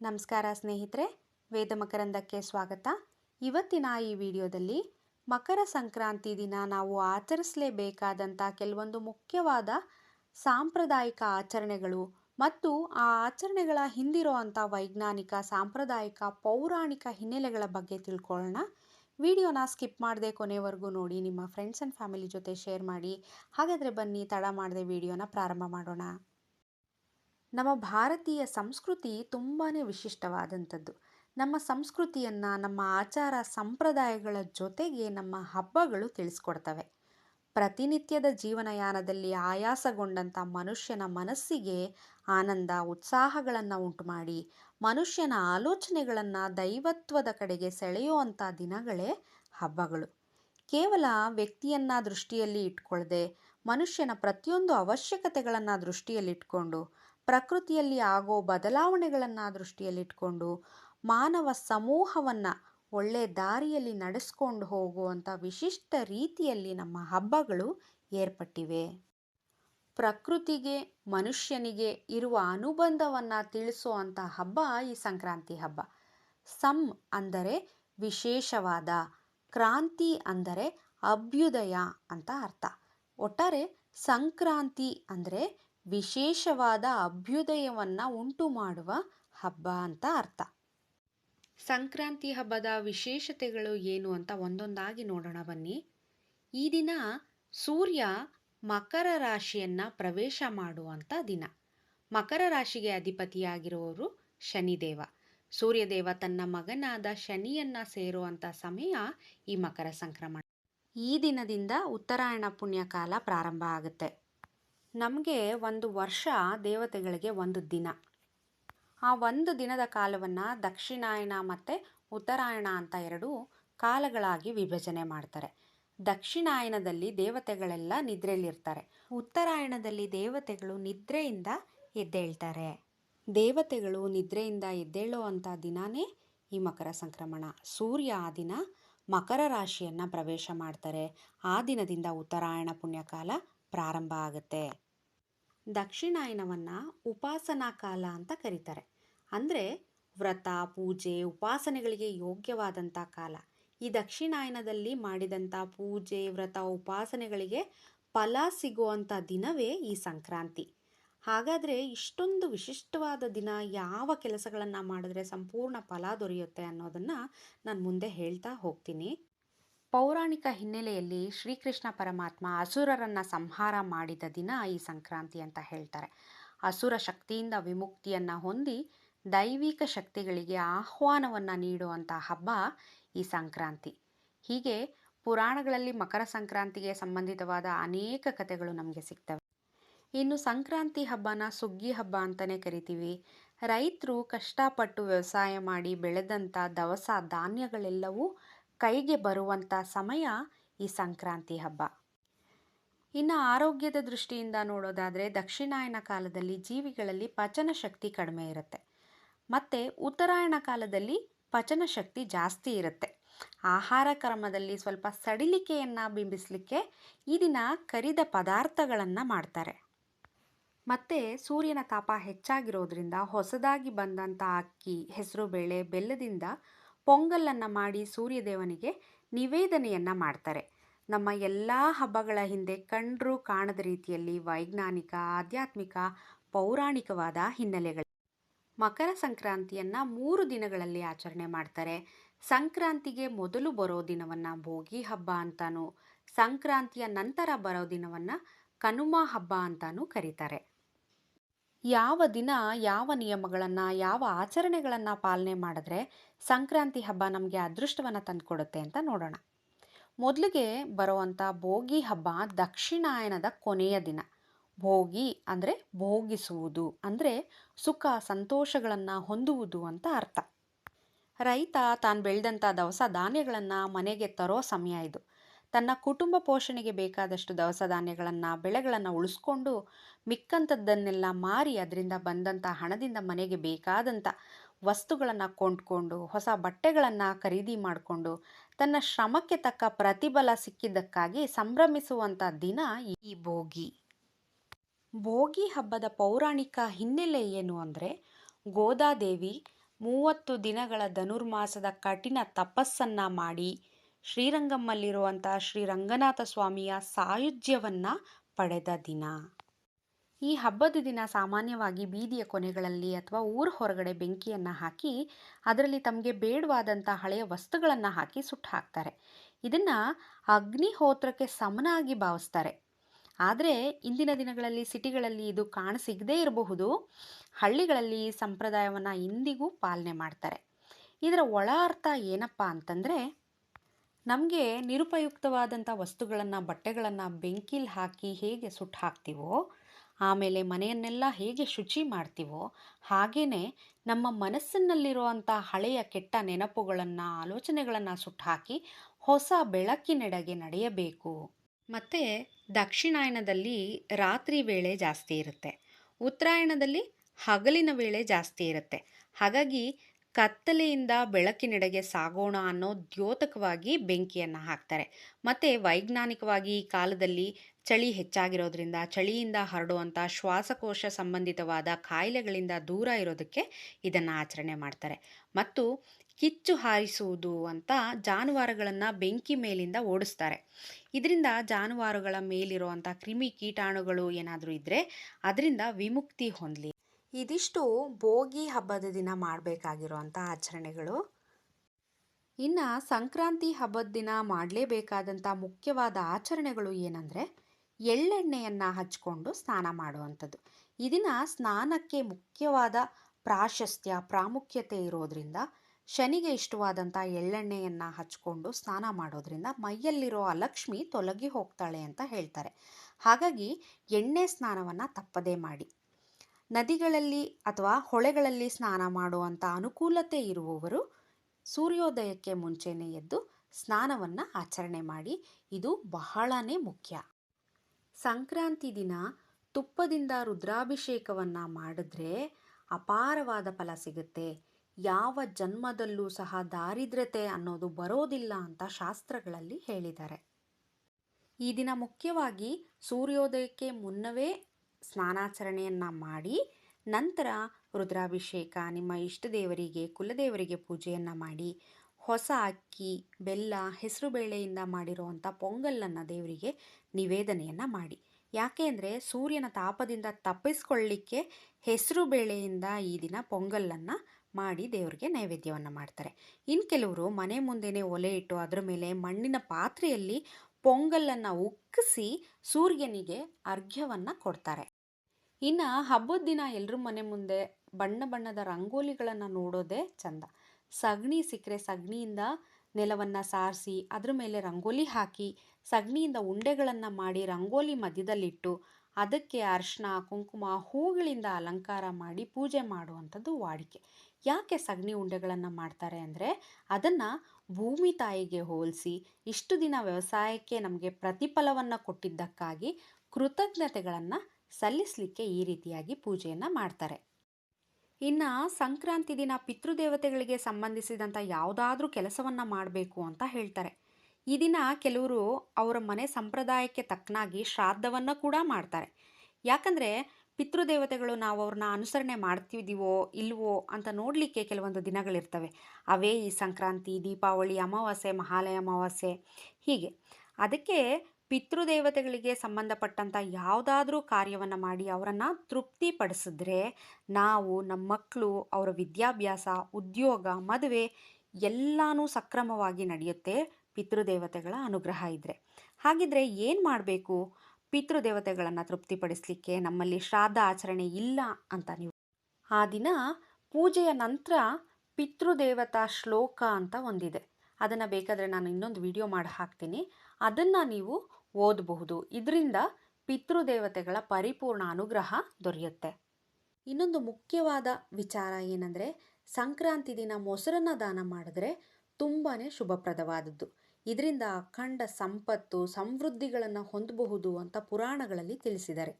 ನಮಸ್ಕಾರ ಸ್ನೇಹಿತರೆ, ವೇದ ಮಕರಂದಕ್ಕೆ ಸ್ವಾಗತ. ಇವತ್ತಿನ ಈ ವಿಡಿಯೋದಲ್ಲಿ ಮಕರ ಸಂಕ್ರಾಂತಿ ದಿನ ನಾವು ಆಚರಿಸಲೇಬೇಕಾದಂಥ ಕೆಲವೊಂದು ಮುಖ್ಯವಾದ ಸಾಂಪ್ರದಾಯಿಕ ಆಚರಣೆಗಳು ಮತ್ತು ಆ ಆಚರಣೆಗಳ ಹಿಂದಿರುವಂಥ ವೈಜ್ಞಾನಿಕ, ಸಾಂಪ್ರದಾಯಿಕ, ಪೌರಾಣಿಕ ಹಿನ್ನೆಲೆಗಳ ಬಗ್ಗೆ ತಿಳ್ಕೊಳ್ಳೋಣ. ವಿಡಿಯೋನ ಸ್ಕಿಪ್ ಮಾಡದೆ ಕೊನೆವರೆಗೂ ನೋಡಿ, ನಿಮ್ಮ ಫ್ರೆಂಡ್ಸ್ ಆ್ಯಂಡ್ ಫ್ಯಾಮಿಲಿ ಜೊತೆ ಶೇರ್ ಮಾಡಿ. ಹಾಗಾದರೆ ಬನ್ನಿ, ತಡ ಮಾಡದೆ ವಿಡಿಯೋನ ಪ್ರಾರಂಭ ಮಾಡೋಣ. ನಮ್ಮ ಭಾರತೀಯ ಸಂಸ್ಕೃತಿ ತುಂಬಾ ವಿಶಿಷ್ಟವಾದಂಥದ್ದು. ನಮ್ಮ ಸಂಸ್ಕೃತಿಯನ್ನು, ನಮ್ಮ ಆಚಾರ ಸಂಪ್ರದಾಯಗಳ ಜೊತೆಗೆ ನಮ್ಮ ಹಬ್ಬಗಳು ತಿಳಿಸ್ಕೊಡ್ತವೆ. ಪ್ರತಿನಿತ್ಯದ ಜೀವನಯಾನದಲ್ಲಿ ಆಯಾಸಗೊಂಡಂಥ ಮನುಷ್ಯನ ಮನಸ್ಸಿಗೆ ಆನಂದ, ಉತ್ಸಾಹಗಳನ್ನು ಉಂಟು ಮಾಡಿ ಮನುಷ್ಯನ ಆಲೋಚನೆಗಳನ್ನು ದೈವತ್ವದ ಕಡೆಗೆ ಸೆಳೆಯುವಂಥ ದಿನಗಳೇ ಹಬ್ಬಗಳು. ಕೇವಲ ವ್ಯಕ್ತಿಯನ್ನು ದೃಷ್ಟಿಯಲ್ಲಿ ಇಟ್ಕೊಳ್ಳದೆ ಮನುಷ್ಯನ ಪ್ರತಿಯೊಂದು ಅವಶ್ಯಕತೆಗಳನ್ನು ದೃಷ್ಟಿಯಲ್ಲಿಟ್ಕೊಂಡು ಪ್ರಕೃತಿಯಲ್ಲಿ ಆಗೋ ಬದಲಾವಣೆಗಳನ್ನು ದೃಷ್ಟಿಯಲ್ಲಿಟ್ಕೊಂಡು ಮಾನವ ಸಮೂಹವನ್ನು ಒಳ್ಳೆ ದಾರಿಯಲ್ಲಿ ನಡೆಸ್ಕೊಂಡು ಹೋಗುವಂಥ ವಿಶಿಷ್ಟ ರೀತಿಯಲ್ಲಿ ನಮ್ಮ ಹಬ್ಬಗಳು ಏರ್ಪಟ್ಟಿವೆ. ಪ್ರಕೃತಿಗೆ, ಮನುಷ್ಯನಿಗೆ ಇರುವ ಅನುಬಂಧವನ್ನು ತಿಳಿಸುವಂಥ ಹಬ್ಬ ಈ ಸಂಕ್ರಾಂತಿ ಹಬ್ಬ. ಸಂ ಅಂದರೆ ವಿಶೇಷವಾದ, ಕ್ರಾಂತಿ ಅಂದರೆ ಅಭ್ಯುದಯ ಅಂತ ಅರ್ಥ. ಒಟ್ಟಾರೆ ಸಂಕ್ರಾಂತಿ ಅಂದರೆ ವಿಶೇಷವಾದ ಅಭ್ಯುದಯವನ್ನು ಉಂಟು ಮಾಡುವ ಹಬ್ಬ ಅಂತ ಅರ್ಥ. ಸಂಕ್ರಾಂತಿ ಹಬ್ಬದ ವಿಶೇಷತೆಗಳು ಏನು ಅಂತ ಒಂದೊಂದಾಗಿ ನೋಡೋಣ ಬನ್ನಿ. ಈ ದಿನ ಸೂರ್ಯ ಮಕರ ರಾಶಿಯನ್ನು ಪ್ರವೇಶ ಮಾಡುವಂಥ ದಿನ. ಮಕರ ರಾಶಿಗೆ ಅಧಿಪತಿಯಾಗಿರುವವರು ಶನಿದೇವ. ಸೂರ್ಯದೇವ ತನ್ನ ಮಗನಾದ ಶನಿಯನ್ನ ಸೇರುವಂಥ ಸಮಯ ಈ ಮಕರ ಸಂಕ್ರಮಣ. ಈ ದಿನದಿಂದ ಉತ್ತರಾಯಣ ಪುಣ್ಯಕಾಲ ಪ್ರಾರಂಭ ಆಗುತ್ತೆ. ನಮಗೆ ಒಂದು ವರ್ಷ ದೇವತೆಗಳಿಗೆ ಒಂದು ದಿನ. ಆ ಒಂದು ದಿನದ ಕಾಲವನ್ನು ದಕ್ಷಿಣಾಯನ ಮತ್ತು ಉತ್ತರಾಯಣ ಅಂತ ಎರಡು ಕಾಲಗಳಾಗಿ ವಿಭಜನೆ ಮಾಡ್ತಾರೆ. ದಕ್ಷಿಣಾಯನದಲ್ಲಿ ದೇವತೆಗಳೆಲ್ಲ ನಿದ್ರೆಯಲ್ಲಿರ್ತಾರೆ. ಉತ್ತರಾಯಣದಲ್ಲಿ ದೇವತೆಗಳು ನಿದ್ರೆಯಿಂದ ಎದ್ದೇಳ್ತಾರೆ. ದೇವತೆಗಳು ನಿದ್ರೆಯಿಂದ ಎದ್ದೇಳುವಂಥ ದಿನವೇ ಈ ಮಕರ ಸಂಕ್ರಮಣ. ಸೂರ್ಯ ಆ ದಿನ ಮಕರ ರಾಶಿಯನ್ನು ಪ್ರವೇಶ ಮಾಡ್ತಾರೆ. ಆ ದಿನದಿಂದ ಉತ್ತರಾಯಣ ಪುಣ್ಯಕಾಲ ಪ್ರಾರಂಭ ಆಗುತ್ತೆ. ದಕ್ಷಿಣಾಯನವನ್ನು ಉಪಾಸನಾ ಕಾಲ ಅಂತ ಕರೀತಾರೆ. ಅಂದರೆ ವ್ರತ, ಪೂಜೆ, ಉಪಾಸನೆಗಳಿಗೆ ಯೋಗ್ಯವಾದಂಥ ಕಾಲ. ಈ ದಕ್ಷಿಣಾಯನದಲ್ಲಿ ಮಾಡಿದಂಥ ಪೂಜೆ, ವ್ರತ, ಉಪಾಸನೆಗಳಿಗೆ ಫಲ ಸಿಗುವಂಥ ದಿನವೇ ಈ ಸಂಕ್ರಾಂತಿ. ಹಾಗಾದರೆ ಇಷ್ಟೊಂದು ವಿಶಿಷ್ಟವಾದ ದಿನ ಯಾವ ಕೆಲಸಗಳನ್ನು ಮಾಡಿದ್ರೆ ಸಂಪೂರ್ಣ ಫಲ ದೊರೆಯುತ್ತೆ ಅನ್ನೋದನ್ನು ನಾನು ಮುಂದೆ ಹೇಳ್ತಾ ಹೋಗ್ತೀನಿ. ಪೌರಾಣಿಕ ಹಿನ್ನೆಲೆಯಲ್ಲಿ ಶ್ರೀಕೃಷ್ಣ ಪರಮಾತ್ಮ ಅಸುರರನ್ನು ಸಂಹಾರ ಮಾಡಿದ ದಿನ ಈ ಸಂಕ್ರಾಂತಿ ಅಂತ ಹೇಳ್ತಾರೆ. ಅಸುರ ಶಕ್ತಿಯಿಂದ ವಿಮುಕ್ತಿಯನ್ನು ಹೊಂದಿ ದೈವಿಕ ಶಕ್ತಿಗಳಿಗೆ ಆಹ್ವಾನವನ್ನು ನೀಡುವಂಥ ಹಬ್ಬ ಈ ಸಂಕ್ರಾಂತಿ. ಹೀಗೆ ಪುರಾಣಗಳಲ್ಲಿ ಮಕರ ಸಂಕ್ರಾಂತಿಗೆ ಸಂಬಂಧಿತವಾದ ಅನೇಕ ಕಥೆಗಳು ನಮಗೆ ಸಿಗ್ತವೆ. ಇನ್ನು ಸಂಕ್ರಾಂತಿ ಹಬ್ಬನ ಸುಗ್ಗಿ ಹಬ್ಬ ಅಂತಲೇ ಕರಿತೀವಿ. ರೈತರು ಕಷ್ಟಪಟ್ಟು ವ್ಯವಸಾಯ ಮಾಡಿ ಬೆಳೆದಂಥ ದವಸ ಧಾನ್ಯಗಳೆಲ್ಲವೂ ಕೈಗೆ ಬರುವಂಥ ಸಮಯ ಈ ಸಂಕ್ರಾಂತಿ ಹಬ್ಬ. ಇನ್ನು ಆರೋಗ್ಯದ ದೃಷ್ಟಿಯಿಂದ ನೋಡೋದಾದರೆ ದಕ್ಷಿಣಾಯನ ಕಾಲದಲ್ಲಿ ಜೀವಿಗಳಲ್ಲಿ ಪಚನ ಶಕ್ತಿ ಕಡಿಮೆ ಇರುತ್ತೆ. ಮತ್ತು ಉತ್ತರಾಯಣ ಕಾಲದಲ್ಲಿ ಪಚನ ಶಕ್ತಿ ಜಾಸ್ತಿ ಇರುತ್ತೆ. ಆಹಾರ ಕ್ರಮದಲ್ಲಿ ಸ್ವಲ್ಪ ಸಡಿಲಿಕೆಯನ್ನು ಬಿಂಬಿಸಲಿಕ್ಕೆ ಈ ದಿನ ಕರಿದ ಪದಾರ್ಥಗಳನ್ನು ಮಾಡ್ತಾರೆ. ಮತ್ತು ಸೂರ್ಯನ ತಾಪ ಹೆಚ್ಚಾಗಿರೋದ್ರಿಂದ ಹೊಸದಾಗಿ ಬಂದಂಥ ಅಕ್ಕಿ, ಹೆಸರುಬೇಳೆ, ಬೆಲ್ಲದಿಂದ ಪೊಂಗಲನ್ನು ಮಾಡಿ ಸೂರ್ಯದೇವನಿಗೆ ನಿವೇದನೆಯನ್ನು ಮಾಡ್ತಾರೆ. ನಮ್ಮ ಎಲ್ಲ ಹಬ್ಬಗಳ ಹಿಂದೆ ಕಂಡ್ರೂ ಕಾಣದ ರೀತಿಯಲ್ಲಿ ವೈಜ್ಞಾನಿಕ, ಆಧ್ಯಾತ್ಮಿಕ, ಪೌರಾಣಿಕವಾದ ಹಿನ್ನೆಲೆಗಳು. ಮಕರ ಸಂಕ್ರಾಂತಿಯನ್ನು ಮೂರು ದಿನಗಳಲ್ಲಿ ಆಚರಣೆ ಮಾಡ್ತಾರೆ. ಸಂಕ್ರಾಂತಿಗೆ ಮೊದಲು ಬರೋ ದಿನವನ್ನು ಭೋಗಿ ಹಬ್ಬ ಅಂತಾನೂ, ಸಂಕ್ರಾಂತಿಯ ನಂತರ ಬರೋ ದಿನವನ್ನು ಕನುಮ ಹಬ್ಬ ಅಂತಾನೂ ಕರೀತಾರೆ. ಯಾವ ದಿನ ಯಾವ ನಿಯಮಗಳನ್ನು, ಯಾವ ಆಚರಣೆಗಳನ್ನು ಪಾಲನೆ ಮಾಡಿದ್ರೆ ಸಂಕ್ರಾಂತಿ ಹಬ್ಬ ನಮಗೆ ಅದೃಷ್ಟವನ್ನು ತಂದುಕೊಡುತ್ತೆ ಅಂತ ನೋಡೋಣ. ಮೊದಲಿಗೆ ಬರುವಂಥ ಭೋಗಿ ಹಬ್ಬ ದಕ್ಷಿಣಾಯನದ ಕೊನೆಯ ದಿನ. ಭೋಗಿ ಅಂದರೆ ಭೋಗಿಸುವುದು, ಅಂದರೆ ಸುಖ ಸಂತೋಷಗಳನ್ನು ಹೊಂದುವುದು ಅಂತ ಅರ್ಥ. ರೈತ ತಾನು ಬೆಳೆದಂಥ ದವಸ ಧಾನ್ಯಗಳನ್ನು ಮನೆಗೆ ತರೋ ಸಮಯ ಇದು. ತನ್ನ ಕುಟುಂಬ ಪೋಷಣೆಗೆ ಬೇಕಾದಷ್ಟು ದವಸ ಧಾನ್ಯಗಳನ್ನು, ಬೆಳೆಗಳನ್ನು ಉಳಿಸ್ಕೊಂಡು ಮಿಕ್ಕಂಥದ್ದನ್ನೆಲ್ಲ ಮಾರಿ ಅದರಿಂದ ಬಂದಂಥ ಹಣದಿಂದ ಮನೆಗೆ ಬೇಕಾದಂಥ ವಸ್ತುಗಳನ್ನು ಕೊಂಡ್ಕೊಂಡು, ಹೊಸ ಬಟ್ಟೆಗಳನ್ನು ಖರೀದಿ ಮಾಡಿಕೊಂಡು, ತನ್ನ ಶ್ರಮಕ್ಕೆ ತಕ್ಕ ಪ್ರತಿಫಲ ಸಿಕ್ಕಿದ್ದಕ್ಕಾಗಿ ಸಂಭ್ರಮಿಸುವಂಥ ದಿನ ಈ ಭೋಗಿ. ಭೋಗಿ ಹಬ್ಬದ ಪೌರಾಣಿಕ ಹಿನ್ನೆಲೆ ಏನು ಅಂದರೆ, ಗೋದಾದೇವಿ ಮೂವತ್ತು ದಿನಗಳ ಧನುರ್ಮಾಸದ ಕಠಿಣ ತಪಸ್ಸನ್ನು ಮಾಡಿ ಶ್ರೀರಂಗಮ್ಮಲ್ಲಿರುವಂಥ ಶ್ರೀ ರಂಗನಾಥ ಸ್ವಾಮಿಯ ಸಾಯುಜ್ಯವನ್ನು ಪಡೆದ ದಿನ. ಈ ಹಬ್ಬದ ದಿನ ಸಾಮಾನ್ಯವಾಗಿ ಬೀದಿಯ ಕೊನೆಗಳಲ್ಲಿ ಅಥವಾ ಊರ ಹೊರಗಡೆ ಬೆಂಕಿಯನ್ನು ಹಾಕಿ ಅದರಲ್ಲಿ ತಮಗೆ ಬೇಡವಾದಂಥ ಹಳೆಯ ವಸ್ತುಗಳನ್ನು ಹಾಕಿ ಸುಟ್ಟು ಹಾಕ್ತಾರೆ. ಇದನ್ನು ಅಗ್ನಿಹೋತ್ರಕ್ಕೆ ಸಮನಾಗಿ ಭಾವಿಸ್ತಾರೆ. ಆದರೆ ಇಂದಿನ ದಿನಗಳಲ್ಲಿ ಸಿಟಿಗಳಲ್ಲಿ ಇದು ಕಾಣಸಿಗದೇ ಇರಬಹುದು. ಹಳ್ಳಿಗಳಲ್ಲಿ ಈ ಸಂಪ್ರದಾಯವನ್ನು ಇಂದಿಗೂ ಪಾಲನೆ ಮಾಡ್ತಾರೆ. ಇದರ ಒಳ ಅರ್ಥ ಏನಪ್ಪ ಅಂತಂದರೆ ನಮಗೆ ನಿರುಪಯುಕ್ತವಾದಂಥ ವಸ್ತುಗಳನ್ನು, ಬಟ್ಟೆಗಳನ್ನು ಬೆಂಕಿಲಿ ಹಾಕಿ ಹೇಗೆ ಸುಟ್ಟು ಹಾಕ್ತೀವೋ, ಆಮೇಲೆ ಮನೆಯನ್ನೆಲ್ಲ ಹೇಗೆ ಶುಚಿ ಮಾಡ್ತೀವೋ ಹಾಗೆಯೇ ನಮ್ಮ ಮನಸ್ಸಿನಲ್ಲಿರುವಂಥ ಹಳೆಯ ಕೆಟ್ಟ ನೆನಪುಗಳನ್ನು, ಆಲೋಚನೆಗಳನ್ನು ಸುಟ್ಟು ಹಾಕಿ ಹೊಸ ಬೆಳಕಿನೆಡೆಗೆ ನಡೆಯಬೇಕು. ಮತ್ತು ದಕ್ಷಿಣಾಯನದಲ್ಲಿ ರಾತ್ರಿ ವೇಳೆ ಜಾಸ್ತಿ ಇರುತ್ತೆ. ಉತ್ತರಾಯಣದಲ್ಲಿ ಹಗಲಿನ ವೇಳೆ ಜಾಸ್ತಿ ಇರುತ್ತೆ. ಹಾಗಾಗಿ ಕತ್ತಲೆಯಿಂದ ಬೆಳಕಿನೆಡೆಗೆ ಸಾಗೋಣ ಅನ್ನೋ ದ್ಯೋತಕವಾಗಿ ಬೆಂಕಿಯನ್ನು ಹಾಕ್ತಾರೆ. ಮತ್ತು ವೈಜ್ಞಾನಿಕವಾಗಿ ಈ ಕಾಲದಲ್ಲಿ ಚಳಿ ಹೆಚ್ಚಾಗಿರೋದ್ರಿಂದ, ಚಳಿಯಿಂದ ಹರಡುವಂಥ ಶ್ವಾಸಕೋಶ ಸಂಬಂಧಿತವಾದ ಕಾಯಿಲೆಗಳಿಂದ ದೂರ ಇರೋದಕ್ಕೆ ಇದನ್ನು ಆಚರಣೆ ಮಾಡ್ತಾರೆ. ಮತ್ತು ಕಿಚ್ಚು ಹಾರಿಸುವುದು ಅಂತ ಜಾನುವಾರುಗಳನ್ನು ಬೆಂಕಿ ಮೇಲಿಂದ ಓಡಿಸ್ತಾರೆ. ಇದರಿಂದ ಜಾನುವಾರುಗಳ ಮೇಲಿರುವಂಥ ಕ್ರಿಮಿ ಕೀಟಾಣುಗಳು ಏನಾದರೂ ಇದ್ದರೆ ಅದರಿಂದ ವಿಮುಕ್ತಿ ಹೊಂದಲಿ ಇದಿಷ್ಟು ಭೋಗಿ ಹಬ್ಬದ ದಿನ ಮಾಡಬೇಕಾಗಿರುವಂಥ ಆಚರಣೆಗಳು. ಇನ್ನು ಸಂಕ್ರಾಂತಿ ಹಬ್ಬದ ದಿನ ಮಾಡಲೇಬೇಕಾದಂಥ ಮುಖ್ಯವಾದ ಆಚರಣೆಗಳು ಏನಂದರೆ, ಎಳ್ಳೆಣ್ಣೆಯನ್ನು ಹಚ್ಕೊಂಡು ಸ್ನಾನ ಮಾಡುವಂಥದ್ದು. ಇದನ್ನ ಸ್ನಾನಕ್ಕೆ ಮುಖ್ಯವಾದ ಪ್ರಾಶಸ್ತ್ಯ, ಪ್ರಾಮುಖ್ಯತೆ ಇರೋದ್ರಿಂದ, ಶನಿಗೆ ಇಷ್ಟವಾದಂಥ ಎಳ್ಳೆಣ್ಣೆಯನ್ನು ಹಚ್ಕೊಂಡು ಸ್ನಾನ ಮಾಡೋದ್ರಿಂದ ಮೈಯಲ್ಲಿರೋ ಅಲಕ್ಷ್ಮಿ ತೊಲಗಿ ಹೋಗ್ತಾಳೆ ಅಂತ ಹೇಳ್ತಾರೆ. ಹಾಗಾಗಿ ಎಣ್ಣೆ ಸ್ನಾನವನ್ನು ತಪ್ಪದೇ ಮಾಡಿ. ನದಿಗಳಲ್ಲಿ ಅಥವಾ ಹೊಳೆಗಳಲ್ಲಿ ಸ್ನಾನ ಮಾಡುವಂಥ ಅನುಕೂಲತೆ ಇರುವವರು ಸೂರ್ಯೋದಯಕ್ಕೆ ಮುಂಚೆನೇ ಎದ್ದು ಸ್ನಾನವನ್ನು ಆಚರಣೆ ಮಾಡಿ. ಇದು ಬಹಳನೇ ಮುಖ್ಯ. ಸಂಕ್ರಾಂತಿ ದಿನ ತುಪ್ಪದಿಂದ ರುದ್ರಾಭಿಷೇಕವನ್ನು ಮಾಡಿದ್ರೆ ಅಪಾರವಾದ ಫಲ ಸಿಗುತ್ತೆ. ಯಾವ ಜನ್ಮದಲ್ಲೂ ಸಹ ದಾರಿದ್ರ್ಯತೆ ಅನ್ನೋದು ಬರೋದಿಲ್ಲ ಅಂತ ಶಾಸ್ತ್ರಗಳಲ್ಲಿ ಹೇಳಿದ್ದಾರೆ. ಈ ದಿನ ಮುಖ್ಯವಾಗಿ ಸೂರ್ಯೋದಯಕ್ಕೆ ಮುನ್ನವೇ ಸ್ನಾನಾಚರಣೆಯನ್ನು ಮಾಡಿ ನಂತರ ರುದ್ರಾಭಿಷೇಕ, ನಿಮ್ಮ ಇಷ್ಟ ದೇವರಿಗೆ, ಕುಲದೇವರಿಗೆ ಪೂಜೆಯನ್ನು ಮಾಡಿ, ಹೊಸ ಅಕ್ಕಿ, ಬೆಲ್ಲ ಹೆಸರುಬೇಳೆಯಿಂದ ಮಾಡಿರುವಂಥ ಪೊಂಗಲನ್ನು ದೇವರಿಗೆ ನಿವೇದನೆಯನ್ನು ಮಾಡಿ. ಯಾಕೆ ಅಂದರೆ ಸೂರ್ಯನ ತಾಪದಿಂದ ತಪ್ಪಿಸ್ಕೊಳ್ಳಿಕ್ಕೆ ಹೆಸರು ಬೇಳೆಯಿಂದ ಈ ದಿನ ಪೊಂಗಲನ್ನು ಮಾಡಿ ದೇವರಿಗೆ ನೈವೇದ್ಯವನ್ನು ಮಾಡ್ತಾರೆ. ಇನ್ನು ಕೆಲವರು ಮನೆ ಮುಂದೆನೇ ಒಲೆ ಇಟ್ಟು ಅದರ ಮೇಲೆ ಮಣ್ಣಿನ ಪಾತ್ರೆಯಲ್ಲಿ ಪೊಂಗಲನ್ನು ಉಕ್ಕಿಸಿ ಸೂರ್ಯನಿಗೆ ಅರ್ಘ್ಯವನ್ನು ಕೊಡ್ತಾರೆ. ಇನ್ನು ಹಬ್ಬದ ದಿನ ಎಲ್ಲರ ಮನೆ ಮುಂದೆ ಬಣ್ಣ ಬಣ್ಣದ ರಂಗೋಲಿಗಳನ್ನು ನೋಡೋದೇ ಚಂದ. ಸಗಣಿ ಸಿಕ್ಕರೆ ಸಗಣಿಯಿಂದ ನೆಲವನ್ನು ಸಾರಿಸಿ, ಅದ್ರ ಮೇಲೆ ರಂಗೋಲಿ ಹಾಕಿ, ಸಗಣಿಯಿಂದ ಉಂಡೆಗಳನ್ನು ಮಾಡಿ ರಂಗೋಲಿ ಮಧ್ಯದಲ್ಲಿಟ್ಟು, ಅದಕ್ಕೆ ಅರ್ಶಿನ, ಕುಂಕುಮ, ಹೂಗಳಿಂದ ಅಲಂಕಾರ ಮಾಡಿ ಪೂಜೆ ಮಾಡುವಂಥದ್ದು ವಾಡಿಕೆ. ಯಾಕೆ ಸಗಣಿ ಉಂಡೆಗಳನ್ನು ಮಾಡ್ತಾರೆ ಅಂದರೆ, ಅದನ್ನು ಭೂಮಿ ತಾಯಿಗೆ ಹೋಲಿಸಿ ಇಷ್ಟು ದಿನ ವ್ಯವಸಾಯಕ್ಕೆ ನಮಗೆ ಪ್ರತಿಫಲವನ್ನು ಕೊಟ್ಟಿದ್ದಕ್ಕಾಗಿ ಕೃತಜ್ಞತೆಗಳನ್ನು ಸಲ್ಲಿಸಲಿಕ್ಕೆ ಈ ರೀತಿಯಾಗಿ ಪೂಜೆಯನ್ನು ಮಾಡ್ತಾರೆ. ಇನ್ನು ಸಂಕ್ರಾಂತಿ ದಿನ ಪಿತೃದೇವತೆಗಳಿಗೆ ಸಂಬಂಧಿಸಿದಂಥ ಯಾವುದಾದ್ರೂ ಕೆಲಸವನ್ನು ಮಾಡಬೇಕು ಅಂತ ಹೇಳ್ತಾರೆ. ಈ ದಿನ ಕೆಲವರು ಅವರ ಮನೆ ಸಂಪ್ರದಾಯಕ್ಕೆ ತಕ್ಕನಾಗಿ ಶ್ರಾದ್ದವನ್ನು ಕೂಡ ಮಾಡ್ತಾರೆ. ಯಾಕಂದರೆ ಪಿತೃದೇವತೆಗಳು ನಾವು ಅವ್ರನ್ನ ಅನುಸರಣೆ ಮಾಡ್ತಿದ್ದೀವೋ ಇಲ್ವೋ ಅಂತ ನೋಡಲಿಕ್ಕೆ ಕೆಲವೊಂದು ದಿನಗಳಿರ್ತವೆ. ಅವೇ ಈ ಸಂಕ್ರಾಂತಿ, ದೀಪಾವಳಿ, ಅಮಾವಾಸ್ಯೆ, ಮಹಾಲಯ ಅಮಾವಾಸ್ಯೆ, ಹೀಗೆ. ಅದಕ್ಕೆ ಪಿತೃದೇವತೆಗಳಿಗೆ ಸಂಬಂಧಪಟ್ಟಂಥ ಯಾವುದಾದ್ರೂ ಕಾರ್ಯವನ್ನು ಮಾಡಿ ಅವರನ್ನು ತೃಪ್ತಿಪಡಿಸಿದ್ರೆ ನಾವು, ನಮ್ಮ ಮಕ್ಕಳು ಅವರ ವಿದ್ಯಾಭ್ಯಾಸ, ಉದ್ಯೋಗ, ಮದುವೆ ಎಲ್ಲನೂ ಸಕ್ರಮವಾಗಿ ನಡೆಯುತ್ತೆ ಪಿತೃದೇವತೆಗಳ ಅನುಗ್ರಹ ಇದ್ದರೆ ಹಾಗಿದ್ರೆ ಏನು ಮಾಡಬೇಕು? ಪಿತೃದೇವತೆಗಳನ್ನು ತೃಪ್ತಿಪಡಿಸಲಿಕ್ಕೆ ನಮ್ಮಲ್ಲಿ ಶ್ರಾದ್ದ ಆಚರಣೆ ಇಲ್ಲ ಅಂತ ನೀವು. ಆ ದಿನ ಪೂಜೆಯ ನಂತರ ಪಿತೃದೇವತಾ ಶ್ಲೋಕ ಅಂತ ಒಂದಿದೆ. ಅದನ್ನು ಬೇಕಾದರೆ ನಾನು ಇನ್ನೊಂದು ವಿಡಿಯೋ ಮಾಡಿ ಹಾಕ್ತೀನಿ. ಅದನ್ನು ನೀವು ಓದಬಹುದು. ಇದರಿಂದ ಪಿತೃದೇವತೆಗಳ ಪರಿಪೂರ್ಣ ಅನುಗ್ರಹ ದೊರೆಯುತ್ತೆ. ಇನ್ನೊಂದು ಮುಖ್ಯವಾದ ವಿಚಾರ ಏನಂದರೆ, ಸಂಕ್ರಾಂತಿ ದಿನ ಮೊಸರನ್ನು ದಾನ ಮಾಡಿದ್ರೆ ತುಂಬಾ ಶುಭಪ್ರದವಾದದ್ದು. ಇದರಿಂದ ಅಖಂಡ ಸಂಪತ್ತು, ಸಮೃದ್ಧಿಗಳನ್ನು ಹೊಂದಬಹುದು ಅಂತ ಪುರಾಣಗಳಲ್ಲಿ ತಿಳಿಸಿದ್ದಾರೆ.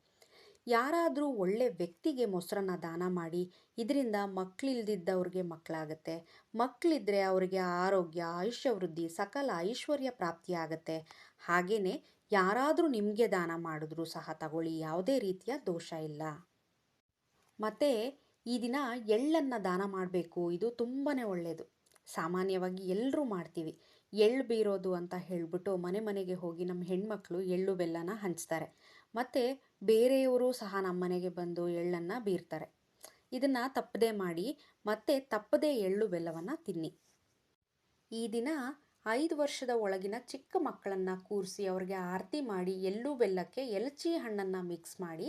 ಯಾರಾದರೂ ಒಳ್ಳೆ ವ್ಯಕ್ತಿಗೆ ಮೊಸರನ್ನ ದಾನ ಮಾಡಿ, ಇದರಿಂದ ಮಕ್ಕಳಿಲ್ದಿದ್ದವ್ರಿಗೆ ಮಕ್ಕಳಾಗತ್ತೆ ಮಕ್ಕಳಿದ್ರೆ ಅವರಿಗೆ ಆರೋಗ್ಯ ಆಯುಷ್ಯ ವೃದ್ಧಿ ಸಕಲ ಐಶ್ವರ್ಯ ಪ್ರಾಪ್ತಿಯಾಗತ್ತೆ. ಹಾಗೆಯೇ ಯಾರಾದರೂ ನಿಮಗೆ ದಾನ ಮಾಡಿದ್ರೂ ಸಹ ತಗೊಳ್ಳಿ, ಯಾವುದೇ ರೀತಿಯ ದೋಷ ಇಲ್ಲ. ಮತ್ತು ಈ ದಿನ ಎಳ್ಳನ್ನು ದಾನ ಮಾಡಬೇಕು, ಇದು ತುಂಬಾ ಒಳ್ಳೆಯದು ಸಾಮಾನ್ಯವಾಗಿ ಎಲ್ಲರೂ ಮಾಡ್ತೀವಿ. ಎಳ್ಳು ಬೀರೋದು ಅಂತ ಹೇಳಿಬಿಟ್ಟು ಮನೆ ಮನೆಗೆ ಹೋಗಿ ನಮ್ಮ ಹೆಣ್ಮಕ್ಳು ಎಳ್ಳು ಬೆಲ್ಲನ ಹಂಚ್ತಾರೆ. ಮತ್ತು ಬೇರೆಯವರು ಸಹ ನಮ್ಮ ಮನೆಗೆ ಬಂದು ಎಳ್ಳನ್ನು ಬೀರ್ತಾರೆ. ಇದನ್ನು ತಪ್ಪದೇ ಮಾಡಿ ಮತ್ತೆ ತಪ್ಪದೇ ಎಳ್ಳು ಬೆಲ್ಲವನ್ನು ತಿನ್ನಿ. ಈ ದಿನ ಐದು ವರ್ಷದ ಒಳಗಿನ ಚಿಕ್ಕ ಮಕ್ಕಳನ್ನು ಕೂರಿಸಿ ಅವ್ರಿಗೆ ಆರತಿ ಮಾಡಿ ಎಳ್ಳು ಬೆಲ್ಲಕ್ಕೆ ಎಲಚಿ ಹಣ್ಣನ್ನು ಮಿಕ್ಸ್ ಮಾಡಿ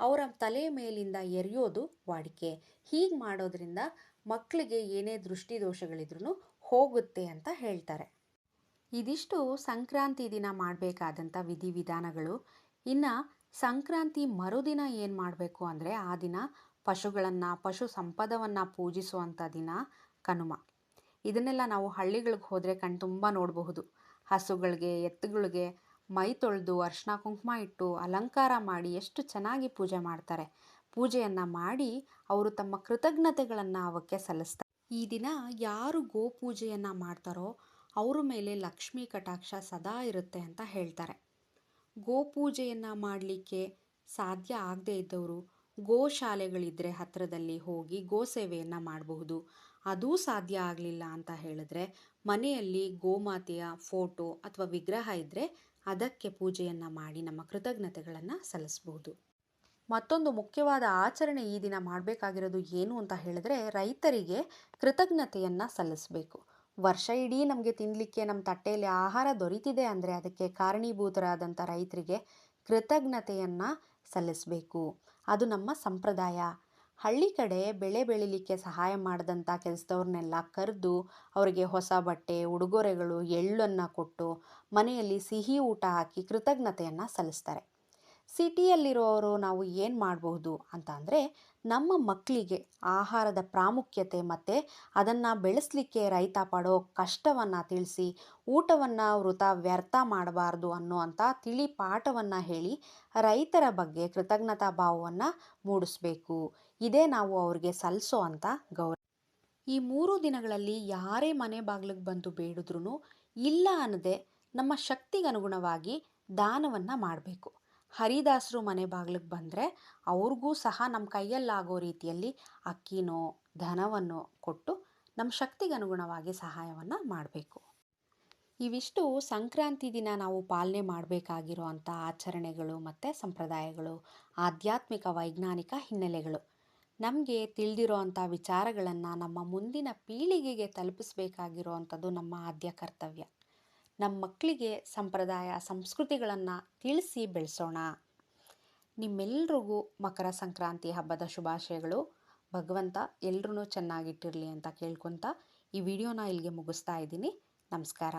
ಅವರ ತಲೆ ಮೇಲಿಂದ ಎರೆಯೋದು ವಾಡಿಕೆ. ಹೀಗೆ ಮಾಡೋದ್ರಿಂದ ಮಕ್ಕಳಿಗೆ ಏನೇ ದೃಷ್ಟಿ ದೋಷಗಳಿದ್ರೂ ಹೋಗುತ್ತೆ ಅಂತ ಹೇಳ್ತಾರೆ. ಇದಿಷ್ಟು ಸಂಕ್ರಾಂತಿ ದಿನ ಮಾಡಬೇಕಾದಂಥ ವಿಧಿವಿಧಾನಗಳು. ಇನ್ನು ಸಂಕ್ರಾಂತಿ ಮರುದಿನ ಏನು ಮಾಡಬೇಕು ಅಂದರೆ ಆ ದಿನ ಪಶುಗಳನ್ನು, ಪಶು ಸಂಪದವನ್ನು ಪೂಜಿಸುವಂಥ ದಿನ ಕನುಮ. ಇದನ್ನೆಲ್ಲ ನಾವು ಹಳ್ಳಿಗಳಿಗೆ ಹೋದರೆ ಕಣ್ತುಂಬ ನೋಡಬಹುದು. ಹಸುಗಳಿಗೆ, ಎತ್ತುಗಳಿಗೆ ಮೈ ತೊಳೆದು ಅರ್ಶಿನ ಕುಂಕುಮ ಇಟ್ಟು ಅಲಂಕಾರ ಮಾಡಿ ಎಷ್ಟು ಚೆನ್ನಾಗಿ ಪೂಜೆ ಮಾಡ್ತಾರೆ. ಪೂಜೆಯನ್ನು ಮಾಡಿ ಅವರು ತಮ್ಮ ಕೃತಜ್ಞತೆಗಳನ್ನು ಅವಕ್ಕೆ ಸಲ್ಲಿಸ್ತಾರೆ. ಈ ದಿನ ಯಾರು ಗೋಪೂಜೆಯನ್ನು ಮಾಡ್ತಾರೋ ಅವ್ರ ಮೇಲೆ ಲಕ್ಷ್ಮೀ ಕಟಾಕ್ಷ ಸದಾ ಇರುತ್ತೆ ಅಂತ ಹೇಳ್ತಾರೆ. ಗೋಪೂಜೆಯನ್ನು ಮಾಡಲಿಕ್ಕೆ ಸಾಧ್ಯ ಆಗದೇ ಇದ್ದವರು ಗೋಶಾಲೆಗಳಿದ್ದರೆ ಹತ್ತಿರದಲ್ಲಿ ಹೋಗಿ ಗೋಸೇವೆಯನ್ನು ಮಾಡಬಹುದು. ಅದೂ ಸಾಧ್ಯ ಆಗಲಿಲ್ಲ ಅಂತ ಹೇಳಿದ್ರೆ ಮನೆಯಲ್ಲಿ ಗೋಮಾತೆಯ ಫೋಟೋ ಅಥವಾ ವಿಗ್ರಹ ಇದ್ದರೆ ಅದಕ್ಕೆ ಪೂಜೆಯನ್ನು ಮಾಡಿ ನಮ್ಮ ಕೃತಜ್ಞತೆಗಳನ್ನು ಸಲ್ಲಿಸಬಹುದು. ಮತ್ತೊಂದು ಮುಖ್ಯವಾದ ಆಚರಣೆ ಈ ದಿನ ಮಾಡಬೇಕಾಗಿರೋದು ಏನು ಅಂತ ಹೇಳಿದ್ರೆ ರೈತರಿಗೆ ಕೃತಜ್ಞತೆಯನ್ನು ಸಲ್ಲಿಸಬೇಕು. ವರ್ಷ ಇಡೀ ನಮಗೆ ತಿನ್ನಲಿಕ್ಕೆ ನಮ್ಮ ತಟ್ಟೆಯಲ್ಲಿ ಆಹಾರ ದೊರೀತಿದೆ ಅಂದರೆ ಅದಕ್ಕೆ ಕಾರಣೀಭೂತರಾದಂಥ ರೈತರಿಗೆ ಕೃತಜ್ಞತೆಯನ್ನು ಸಲ್ಲಿಸಬೇಕು. ಅದು ನಮ್ಮ ಸಂಪ್ರದಾಯ. ಹಳ್ಳಿ ಕಡೆ ಬೆಳೆ ಬೆಳಿಲಿಕ್ಕೆ ಸಹಾಯ ಮಾಡಿದಂಥ ಕೆಲಸದವ್ರನ್ನೆಲ್ಲ ಕರೆದು ಅವರಿಗೆ ಹೊಸ ಬಟ್ಟೆ, ಉಡುಗೊರೆಗಳು, ಎಳ್ಳನ್ನು ಕೊಟ್ಟು ಮನೆಯಲ್ಲಿ ಸಿಹಿ ಊಟ ಹಾಕಿ ಕೃತಜ್ಞತೆಯನ್ನು ಸಲ್ಲಿಸ್ತಾರೆ. ಸಿಟಿಯಲ್ಲಿರೋರು ನಾವು ಏನು ಮಾಡಬಹುದು ಅಂತ ಅಂದರೆ ನಮ್ಮ ಮಕ್ಕಳಿಗೆ ಆಹಾರದ ಪ್ರಾಮುಖ್ಯತೆ ಮತ್ತು ಅದನ್ನು ಬೆಳೆಸಲಿಕ್ಕೆ ರೈತ ಪಡೋ ಕಷ್ಟವನ್ನು ತಿಳಿಸಿ, ಊಟವನ್ನು ವೃತ ವ್ಯರ್ಥ ಮಾಡಬಾರ್ದು ಅನ್ನುವಂಥ ತಿಳಿ ಪಾಠವನ್ನು ಹೇಳಿ ರೈತರ ಬಗ್ಗೆ ಕೃತಜ್ಞತಾ ಭಾವವನ್ನು ಮೂಡಿಸ್ಬೇಕು. ಇದೇ ನಾವು ಅವ್ರಿಗೆ ಸಲ್ಲಿಸೋ ಅಂತ ಗೌರವ. ಈ ಮೂರು ದಿನಗಳಲ್ಲಿ ಯಾರೇ ಮನೆ ಬಾಗಿಲಿಗೆ ಬಂದು ಬೇಡಿದ್ರೂ ಇಲ್ಲ ಅನ್ನದೆ ನಮ್ಮ ಶಕ್ತಿಗನುಗುಣವಾಗಿ ದಾನವನ್ನು ಮಾಡಬೇಕು. ಹರಿದಾಸರು ಮನೆ ಬಾಗಿಲಿಗೆ ಬಂದರೆ ಅವ್ರಿಗೂ ಸಹ ನಮ್ಮ ಕೈಯಲ್ಲಾಗೋ ರೀತಿಯಲ್ಲಿ ಅಕ್ಕಿನೋ, ಧನವನ್ನು ಕೊಟ್ಟು ನಮ್ಮ ಶಕ್ತಿಗನುಗುಣವಾಗಿ ಸಹಾಯವನ್ನು ಮಾಡಬೇಕು. ಇವಿಷ್ಟು ಸಂಕ್ರಾಂತಿ ದಿನ ನಾವು ಪಾಲನೆ ಮಾಡಬೇಕಾಗಿರುವಂಥ ಆಚರಣೆಗಳು ಮತ್ತು ಸಂಪ್ರದಾಯಗಳು, ಆಧ್ಯಾತ್ಮಿಕ ವೈಜ್ಞಾನಿಕ ಹಿನ್ನೆಲೆಗಳು. ನಮಗೆ ತಿಳಿದಿರೋ ಅಂಥ ವಿಚಾರಗಳನ್ನು ನಮ್ಮ ಮುಂದಿನ ಪೀಳಿಗೆಗೆ ತಲುಪಿಸಬೇಕಾಗಿರೋ ಅಂಥದ್ದು ನಮ್ಮ ಆದ್ಯ ಕರ್ತವ್ಯ. ನಮ್ಮ ಮಕ್ಕಳಿಗೆ ಸಂಪ್ರದಾಯ, ಸಂಸ್ಕೃತಿಗಳನ್ನು ತಿಳಿಸಿ ಬೆಳೆಸೋಣ. ನಿಮ್ಮೆಲ್ರಿಗೂ ಮಕರ ಸಂಕ್ರಾಂತಿ ಹಬ್ಬದ ಶುಭಾಶಯಗಳು. ಭಗವಂತ ಎಲ್ರೂ ಚೆನ್ನಾಗಿಟ್ಟಿರಲಿ ಅಂತ ಕೇಳ್ಕೊತ ಈ ವಿಡಿಯೋನ ಇಲ್ಲಿಗೆ ಮುಗಿಸ್ತಾ ಇದ್ದೀನಿ. ನಮಸ್ಕಾರ.